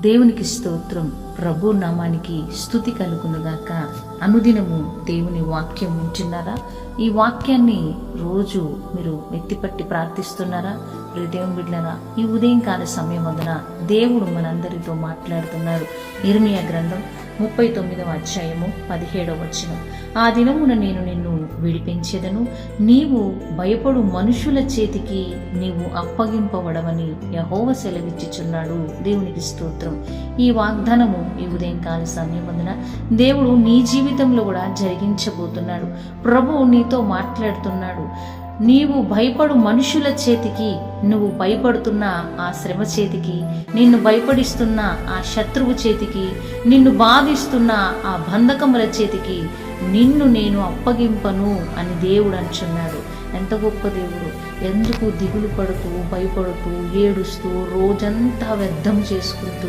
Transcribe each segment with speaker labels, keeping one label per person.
Speaker 1: దేవునికి స్తోత్రం. ప్రభు నామానికి స్థుతి కలుగునుగాక అనుదినము దేవుని వాక్యం ఉంటున్నారా ఈ వాక్యాన్ని రోజు మీరు ఎత్తిపట్టి ప్రార్థిస్తున్నారా? ప్రియ దేవుని ఈ ఉదయం కాల సమయం వందన దేవుడు మనందరితో మాట్లాడుతున్నాడు ఇర్మియా గ్రంథం ముప్పై తొమ్మిదవ అధ్యాయము పదిహేడవ వచనం. ఆ దినమున నేను నిన్ను విడిపించేదను. నీవు భయపడు మనుషుల చేతికి నీవు అప్పగింపబడవని యహోవ సెలవిచ్చుచున్నాడు. దేవునికి స్తోత్రం. ఈ వాగ్దానము ఈ ఉదయం కాల సమయమందున వందన దేవుడు నీ జీవితంలో కూడా జరిగించబోతున్నాడు. ప్రభువు నీతో మాట్లాడుతున్నాడు. నీవు భయపడు మనుషుల చేతికి నువ్వు భయపడుతున్న ఆ శ్రమ చేతికి నిన్ను భయపడిస్తున్న ఆ శత్రువు చేతికి నిన్ను బాధిస్తున్న ఆ బంధకముల చేతికి నిన్ను నేను అప్పగింపను అని దేవుడు అంటున్నాడు. ఎంత గొప్ప దేవుడు. ఎందుకు దిగులు పడుతూ భయపడుతూ ఏడుస్తూ రోజంతా వ్యర్థం చేసుకుంటూ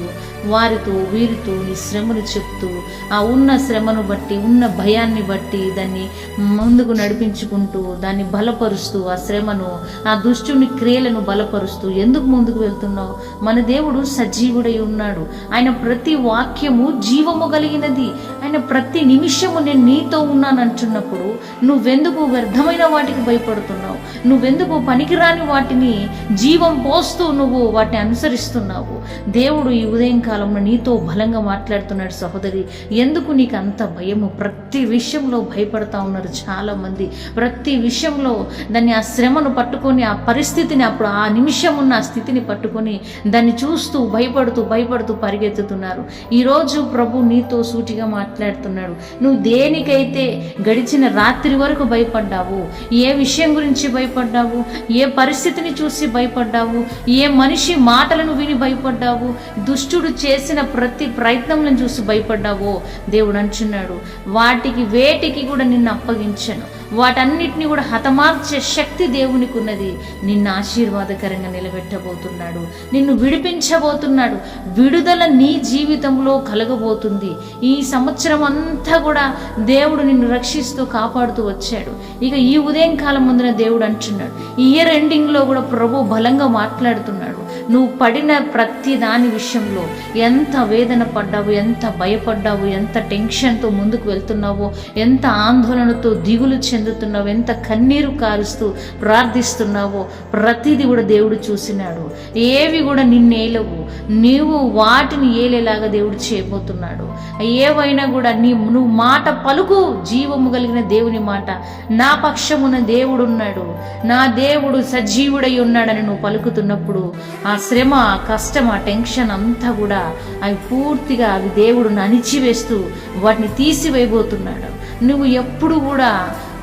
Speaker 1: వారితో వీరితో నీ శ్రమను చెప్తూ ఆ ఉన్న శ్రమను బట్టి ఉన్న భయాన్ని బట్టి దాన్ని ముందుకు నడిపించుకుంటూ దాన్ని బలపరుస్తూ ఆ శ్రమను ఆ దుష్టుని క్రియలను బలపరుస్తూ ఎందుకు ముందుకు వెళ్తున్నావు? మన దేవుడు సజీవుడై ఉన్నాడు. ఆయన ప్రతి వాక్యము జీవము కలిగినది. ఆయన ప్రతి నిమిషము నేను నీతో ఉన్నాను అంటున్నప్పుడు నువ్వెందుకు వ్యర్థమైన వాటికి భయపడుతున్నావు? నువ్వెందుకు పనికిరాని వాటిని జీవం పోస్తూ నువ్వు వాటిని అనుసరిస్తున్నావు? దేవుడు ఈ ఉదయం కాలంలో నీతో బలంగా మాట్లాడుతున్నాడు సహోదరి. ఎందుకు నీకు అంత భయము? ప్రతి విషయంలో భయపడతా ఉన్నారు చాలా మంది ప్రతి విషయంలో దాన్ని ఆ శ్రమను పట్టుకొని ఆ పరిస్థితిని అప్పుడు ఆ నిమిషం ఉన్న ఆ స్థితిని పట్టుకొని దాన్ని చూస్తూ భయపడుతూ భయపడుతూ పరిగెత్తుతున్నారు. ఈరోజు ప్రభు నీతో సూటిగా మాట్లాడుతున్నాడు. నువ్వు దేనికైతే గడిచిన రాత్రి వరకు భయపడ్డావు ఏ విషయం గురించి భయపడ్డావు ఏ పరిస్థితిని చూసి భయపడ్డావు ఏ మనిషి మాటలను విని భయపడ్డావు దుష్టుడు చేసిన ప్రతి ప్రయత్నంలను చూసి భయపడ్డావో దేవుడు అంటున్నాడు. వాటికి వేటికి కూడా నిన్ను అప్పగించను. వాటన్నిటిని కూడా హతమార్చే శక్తి దేవునికి ఉన్నది నిన్ను ఆశీర్వాదకరంగా నిలబెట్టబోతున్నాడు. నిన్ను విడిపించబోతున్నాడు. విడుదల నీ జీవితంలో కలగబోతుంది. ఈ సంవత్సరం అంతా కూడా దేవుడు నిన్ను రక్షిస్తూ కాపాడుతూ వచ్చాడు. ఇక ఈ ఉదయం కాలం ముందున దేవుడు అంటున్నాడు. ఈ ఇయర్ ఎండింగ్లో కూడా ప్రభు బలంగా మాట్లాడుతున్నాడు. నువ్వు పడిన ప్రతి దాని విషయంలో ఎంత వేదన పడ్డావు ఎంత భయపడ్డావు ఎంత టెన్షన్తో ముందుకు వెళ్తున్నావో ఎంత ఆందోళనతో దిగులు చెందుతున్నావు ఎంత కన్నీరు కారుస్తూ ప్రార్థిస్తున్నావో ప్రతిదీ కూడా దేవుడు చూసినాడు. ఏవి కూడా నిన్నేలవు నీవు వాటిని ఏలేలాగా దేవుడు చేయబోతున్నాడు. ఏవైనా కూడా నీ నువ్వు మాట పలుకు జీవము కలిగిన దేవుని మాట. నా పక్షమున దేవుడు ఉన్నాడు. నా దేవుడు సజీవుడై ఉన్నాడని నువ్వు పలుకుతున్నప్పుడు ఆ శ్రమ కష్టం ఆ టెన్షన్ అంతా కూడా అవి పూర్తిగా అవి దేవుడు అణిచివేస్తూ వాటిని తీసివేయబోతున్నాడు. నువ్వు ఎప్పుడు కూడా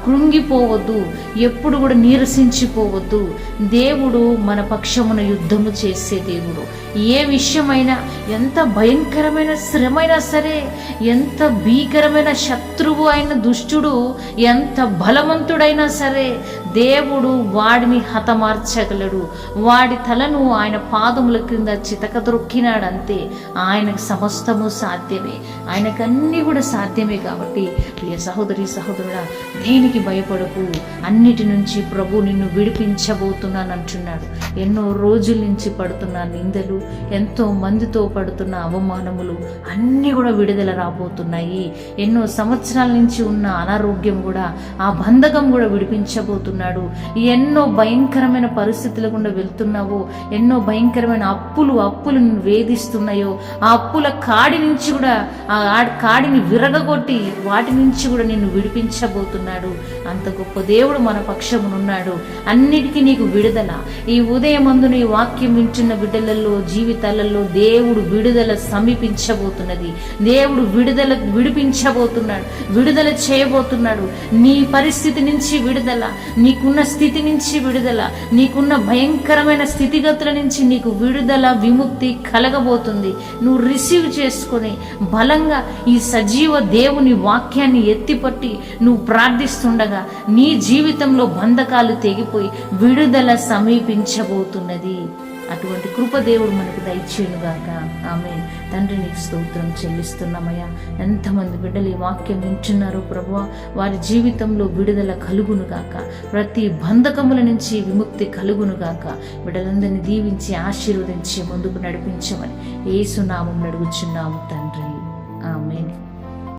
Speaker 1: కృంగిపోవద్దు ఎప్పుడు కూడా నీరసించిపోవద్దు. దేవుడు మన పక్షమున యుద్ధము చేసే దేవుడు. ఏ విషయమైనా ఎంత భయంకరమైన శ్రమైనా సరే ఎంత భీకరమైన శత్రువు అయిన దుష్టుడు ఎంత బలవంతుడైనా సరే దేవుడు వాడిని హతమార్చగలడు. వాడి తలను ఆయన పాదముల క్రింద చితక దొక్కినాడు ఆయనకు సమస్తము సాధ్యమే. ఆయనకు అన్నీ కూడా సాధ్యమే కాబట్టి ప్రియ సహోదరి సహోదరుడా దేనికి భయపడకు. అన్నిటి నుంచి ప్రభు నిన్ను విడిపించబోతున్నాను అంటున్నాడు ఎన్నో రోజుల నుంచి పడుతున్న నిందలు ఎంతో మందితో పడుతున్న అవమానములు అన్నీ కూడా విడుదల రాబోతున్నాయి. ఎన్నో సంవత్సరాల నుంచి ఉన్న అనారోగ్యం కూడా ఆ బంధకం కూడా విడిపించబోతున్నాడు ఎన్నో భయంకరమైన పరిస్థితుల గుండా వెళ్తున్నావో. ఎన్నో భయంకరమైన అప్పులు అప్పులు వేధిస్తున్నాయో. ఆ అప్పుల కాడి నుంచి కూడా ఆ కాడిని విరగగొట్టి వాటి నుంచి కూడా నిన్ను విడిపించబోతున్నాడు. అంత గొప్ప దేవుడు మన పక్షమునున్నాడు. అన్నిటికీ నీకు విడుదల. ఈ ఉదయం నీ వాక్యం వింటున్న బిడ్డలలో జీవితాలలో దేవుడు విడుదల సమీపించబోతున్నది. దేవుడు విడుదల విడిపించబోతున్నాడు విడుదల చేయబోతున్నాడు. నీ పరిస్థితి నుంచి విడుదల. నీ నీకున్న స్థితి నుంచి విడుదల నీకున్న భయంకరమైన స్థితిగతుల నుంచి నీకు విడుదల విముక్తి కలగబోతుంది. నువ్వు రిసీవ్ చేసుకొని బలంగా ఈ సజీవ దేవుని వాక్యాన్ని ఎత్తిపట్టి నువ్వు ప్రార్థిస్తుండగా నీ జీవితంలో బంధకాలు తెగిపోయి విడుదల సమీపించబోతున్నది. అటువంటి కృపదేవుడు మనకు మనకు దయచేయునుగాక. ఆమె తండ్రి నీకు స్తోత్రం చెల్లిస్తున్నామయ్యా. ఎంతమంది బిడ్డలు ఈ వాక్యం వింటున్నారో ప్రభు వారి జీవితంలో విడుదల కలుగునుగాక. ప్రతి బంధకముల నుంచి విముక్తి కలుగునుగాక. బిడ్డలందరినీ దీవించి ఆశీర్వదించి ముందుకు నడిపించమని ఏసునామం అడుగుచున్నాము తండ్రి.